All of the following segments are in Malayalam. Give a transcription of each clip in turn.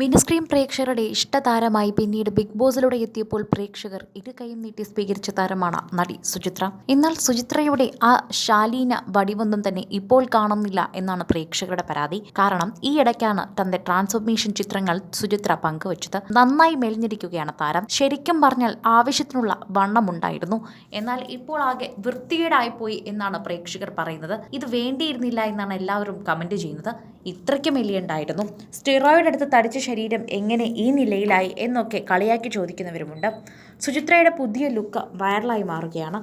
മിനിസ്ക്രീൻ പ്രേക്ഷകരുടെ ഇഷ്ടതാരമായി പിന്നീട് ബിഗ് ബോസിലൂടെ എത്തിയപ്പോൾ പ്രേക്ഷകർ ഇരു കൈയും നീട്ടി സ്വീകരിച്ച താരമാണ് നടി സുചിത്ര. എന്നാൽ സുചിത്രയുടെ ആ ശാലീന വടിവൊന്നും തന്നെ ഇപ്പോൾ കാണുന്നില്ല എന്നാണ് പ്രേക്ഷകരുടെ പരാതി. കാരണം ഈ ഇടയ്ക്കാണ് തന്റെ ട്രാൻസ്ഫോർമേഷൻ ചിത്രങ്ങൾ സുചിത്ര പങ്കുവച്ചത്. നന്നായി മെലിഞ്ഞിരിക്കുകയാണ് താരം. ശരിക്കും പറഞ്ഞാൽ ആവശ്യത്തിനുള്ള വണ്ണമുണ്ടായിരുന്നു. എന്നാൽ ഇപ്പോൾ ആകെ വൃത്തികേടായിപ്പോയി എന്നാണ് പ്രേക്ഷകർ പറയുന്നത്. ഇത് വേണ്ടിയിരുന്നില്ല എന്നാണ് എല്ലാവരും കമന്റ് ചെയ്യുന്നത്. ഇത്രയ്ക്ക് മെലിയുണ്ടായിരുന്നു. സ്റ്റിറോയിഡ് എടുത്ത് തടിച്ച ശരീരം എങ്ങനെ ഈ നിലയിലായി എന്നൊക്കെ കളിയാക്കി ചോദിക്കുന്നവരുമുണ്ട്. സുചിത്രയുടെ പുതിയ ലുക്ക് വൈറലായി മാറുകയാണ്.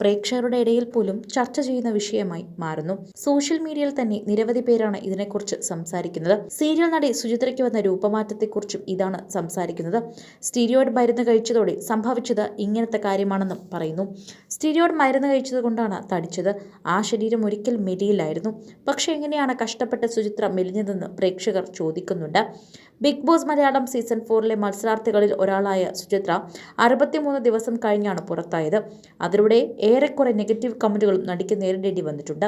പ്രേക്ഷകരുടെ ഇടയിൽ പോലും ചർച്ച ചെയ്യുന്ന വിഷയമായി മാറുന്നു. സോഷ്യൽ മീഡിയയിൽ തന്നെ നിരവധി പേരാണ് ഇതിനെക്കുറിച്ച് സംസാരിക്കുന്നത്. സീരിയൽ നടി സുചിത്രയ്ക്ക് വന്ന രൂപമാറ്റത്തെക്കുറിച്ചും ഇതാണ് സംസാരിക്കുന്നത്. സ്റ്റീരിയോയിഡ് മരുന്ന് കഴിച്ചതോടെ സംഭവിച്ചത് ഇങ്ങനത്തെ കാര്യമാണെന്നും പറയുന്നു. സ്റ്റീരിയോയിഡ് മരുന്ന് കഴിച്ചത് കൊണ്ടാണ് തടിച്ചത്. ആ ശരീരം ഒരിക്കൽ മെലിയിലായിരുന്നു പക്ഷേ എങ്ങനെയാണ് കഷ്ടപ്പെട്ട സുചിത്ര മെലിഞ്ഞതെന്ന് പ്രേക്ഷകർ ചോദിക്കുന്നുണ്ട്. ബിഗ് ബോസ് മലയാളം സീസൺ ഫോറിലെ മത്സരാർത്ഥികളിൽ ഒരാളായ സുചിത്ര അറുപത്തിമൂന്ന് ദിവസം കഴിഞ്ഞാണ് പുറത്തായത്. അതിലൂടെ ഏറെക്കുറെ നെഗറ്റീവ് കമന്റുകളും നടിക്ക് നേരിടേണ്ടി വന്നിട്ടുണ്ട്.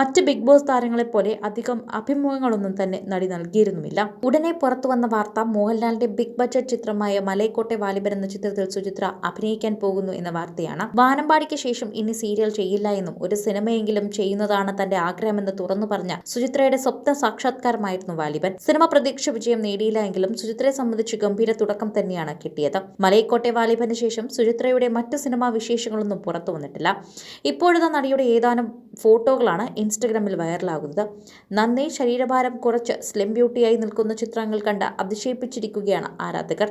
മറ്റ് ബിഗ് ബോസ് താരങ്ങളെപ്പോലെ അധികം അഭിമുഖങ്ങളൊന്നും തന്നെ നടി നൽകിയിരുന്നുമില്ല. ഉടനെ പുറത്തു വന്ന വാർത്ത മോഹൻലാലിന്റെ ബിഗ് ബഡ്ജറ്റ് ചിത്രമായ മലയക്കോട്ടെ വാലിബൻ എന്ന ചിത്രത്തിൽ സുചിത്ര അഭിനയിക്കാൻ പോകുന്നു എന്ന വാർത്തയാണ്. വാനമ്പാടിക്ക് ശേഷം ഇനി സീരിയൽ ചെയ്യില്ല എന്നും ഒരു സിനിമയെങ്കിലും ചെയ്യുന്നതാണ് തന്റെ ആഗ്രഹമെന്ന് തുറന്നു പറഞ്ഞ സുചിത്രയുടെ സ്വപ്ന സാക്ഷാത്കാരമായിരുന്നു വാലിബൻ. സിനിമ പ്രതീക്ഷ വിജയം നേടിയില്ല എങ്കിലും സുചിത്രയെ സംബന്ധിച്ച് ഗംഭീര തുടക്കം തന്നെയാണ് കിട്ടിയത്. മലൈക്കോട്ടെ വാലിബന് ശേഷം സുചിത്രയുടെ മറ്റ് സിനിമാ വിശേഷങ്ങളൊന്നും പുറത്തു വന്നിട്ടില്ല. ഇപ്പോഴത്തെ നടിയുടെ ഏതാനും ഫോട്ടോകളാണ് ഇൻസ്റ്റഗ്രാമിൽ വൈറലാകുന്നത്. നന്നേ ശരീരഭാരം കുറച്ച് സ്ലിം ബ്യൂട്ടിയായി നിൽക്കുന്ന ചിത്രങ്ങൾ കണ്ട് അതിശയിപ്പിച്ചിരിക്കുകയാണ് ആരാധകർ.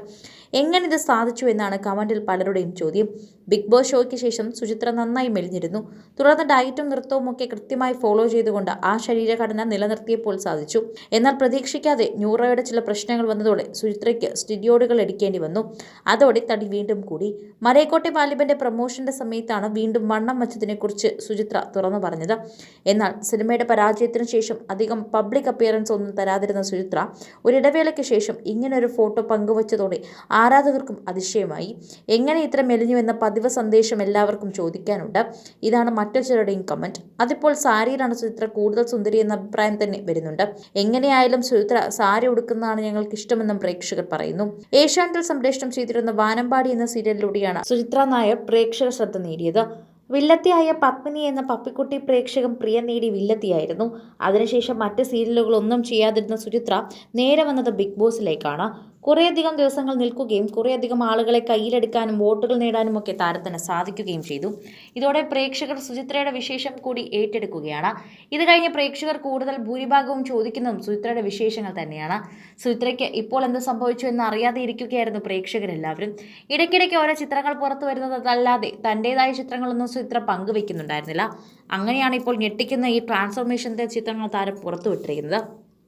എങ്ങനെ ഇത് സാധിച്ചു എന്നാണ് കമന്റിൽ പലരുടെയും ചോദ്യം. ബിഗ് ബോസ് ഷോയ്ക്ക് ശേഷം സുചിത്ര നന്നായി മെലിഞ്ഞിരുന്നു. തുടർന്ന് ഡയറ്റും നൃത്തവും ഒക്കെ കൃത്യമായി ഫോളോ ചെയ്തുകൊണ്ട് ആ ശരീരഘടന നിലനിർത്തിയപ്പോൾ സാധിച്ചു. എന്നാൽ പ്രതീക്ഷിക്കാതെ ന്യൂറോയുടെ ചില പ്രശ്നങ്ങൾ വന്നതോടെ സുചിത്രയ്ക്ക് സ്റ്റിഡിയോഡുകൾ എടുക്കേണ്ടി വന്നു. അതോടെ തടി വീണ്ടും കൂടി. മരേക്കോട്ടെ വാലിബന്റെ പ്രൊമോഷന്റെ സമയത്താണ് വീണ്ടും വണ്ണം വച്ചതിനെക്കുറിച്ച് സുചിത്ര തുറന്നു പറഞ്ഞത്. എന്നാൽ സിനിമയുടെ പരാജയത്തിന് ശേഷം അധികം പബ്ലിക് അപ്പിയറൻസ് ഒന്നും തരാതിരുന്ന സുചിത്ര ഒരിടവേളയ്ക്ക് ശേഷം ഇങ്ങനൊരു ഫോട്ടോ പങ്കുവച്ചതോടെ ആരാധകർക്കും അതിശയമായി. എങ്ങനെ ഇത്ര മെലിഞ്ഞു എന്ന പതിവ് സന്ദേശം എല്ലാവർക്കും ചോദിക്കാനുണ്ട്. ഇതാണ് മറ്റു ചിലരുടെയും കമന്റ്. അതിപ്പോൾ സാരിയിലാണ് സുചിത്ര കൂടുതൽ സുന്ദരി എന്ന അഭിപ്രായം തന്നെ വരുന്നുണ്ട്. എങ്ങനെയായാലും സുചിത്ര സാരി ഉടുക്കുന്നതാണ് ഞങ്ങൾക്ക് ഇഷ്ടമെന്നും പ്രേക്ഷകർ പറയുന്നു. ഏഷ്യാനെറ്റിൽ സംപ്രേഷണം ചെയ്തിരുന്ന വാനമ്പാടി എന്ന സീരിയലിലൂടെയാണ് സുചിത്ര നായർ പ്രേക്ഷക ശ്രദ്ധ നേടിയത്. വില്ലത്തിയായ പത്മിനി എന്ന പപ്പിക്കുട്ടി പ്രേക്ഷകൻ പ്രിയ നേടി വില്ലത്തിയായിരുന്നു. അതിനുശേഷം മറ്റ് സീരിയലുകളൊന്നും ചെയ്യാതിരുന്ന സുചിത്ര നേരെ വന്നത് ബിഗ് ബോസിലേക്കാണ്. കുറേയധികം ദിവസങ്ങൾ നിൽക്കുകയും കുറേയധികം ആളുകളെ കയ്യിലെടുക്കാനും വോട്ടുകൾ നേടാനും ഒക്കെ താരത്തിന് സാധിക്കുകയും ചെയ്തു. ഇതോടെ പ്രേക്ഷകർ സുചിത്രയുടെ വിശേഷം കൂടി ഏറ്റെടുക്കുകയാണ്. ഇത് കഴിഞ്ഞ് പ്രേക്ഷകർ കൂടുതൽ ഭൂരിഭാഗവും ചോദിക്കുന്നതും സുചിത്രയുടെ വിശേഷങ്ങൾ തന്നെയാണ്. സുചിത്രയ്ക്ക് ഇപ്പോൾ എന്ത് സംഭവിച്ചു എന്ന് അറിയാതെ ഇരിക്കുകയായിരുന്നു പ്രേക്ഷകരെല്ലാവരും. ഇടയ്ക്കിടയ്ക്ക് ഓരോ ചിത്രങ്ങൾ പുറത്തു വരുന്നതല്ലാതെ തന്റെതായ ചിത്രങ്ങളൊന്നും സുചിത്ര പങ്കുവെക്കുന്നുണ്ടായിരുന്നില്ല. അങ്ങനെയാണ് ഇപ്പോൾ ഞെട്ടിക്കുന്ന ഈ ട്രാൻസ്ഫോർമേഷന്റെ ചിത്രങ്ങൾ താരം പുറത്തുവിട്ടിരിക്കുന്നത്